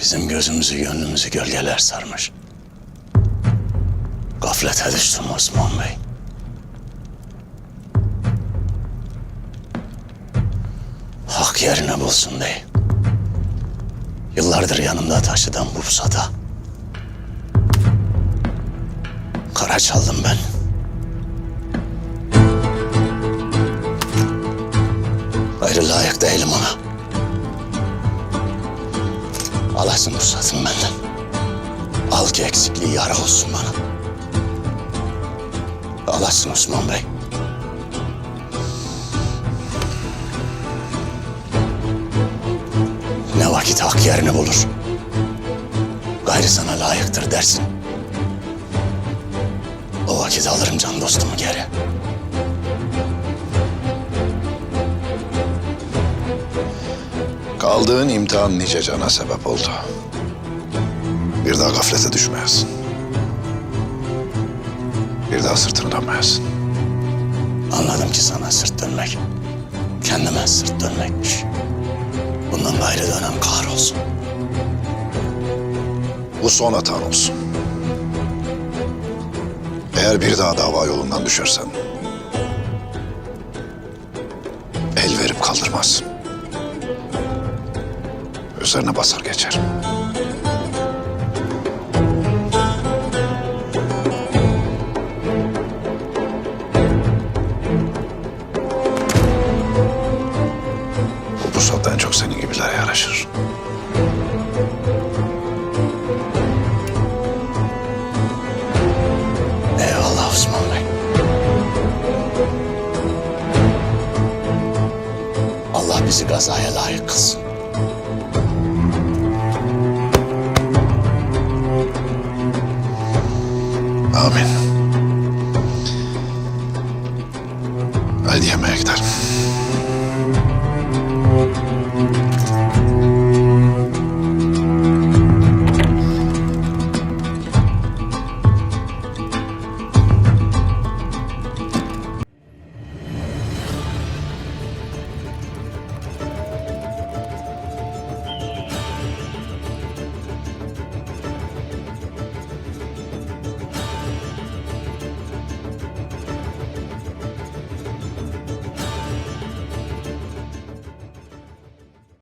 Bizim gözümüzü gönlümüzü gölgeler sarmış. Gaflete düştüm Osman Bey. Hak yerine bulsun diye. Yıllardır yanımda taşıdığım bu pusata. Kara çaldım ben. Gayrı layık değilim ona. Alasın pusatın benden. Al ki eksikliği yara olsun bana. Alasın Osman Bey. Ne vakit hak yerini bulur. Gayrı sana layıktır dersin. O vakit alırım can dostumu geri. Kaldığın imtihan nice cana sebep oldu. Bir daha gaflete düşmeyesin. Bir daha sırtını dönmeyesin. Anladım ki sana sırt dönmek. Kendime sırt dönmekmiş. Bundan gayrı dönem kahrolsun. Bu son hatan olsun. Eğer bir daha dava yolundan düşersen... ...el verip kaldırmazsın. Üzerine basar geçerim. Bu pusat en çok senin gibilere yaraşır. Eyvallah Osman Bey. Allah bizi gazaya layık kılsın. Amin. Hadi yemeğe gidelim.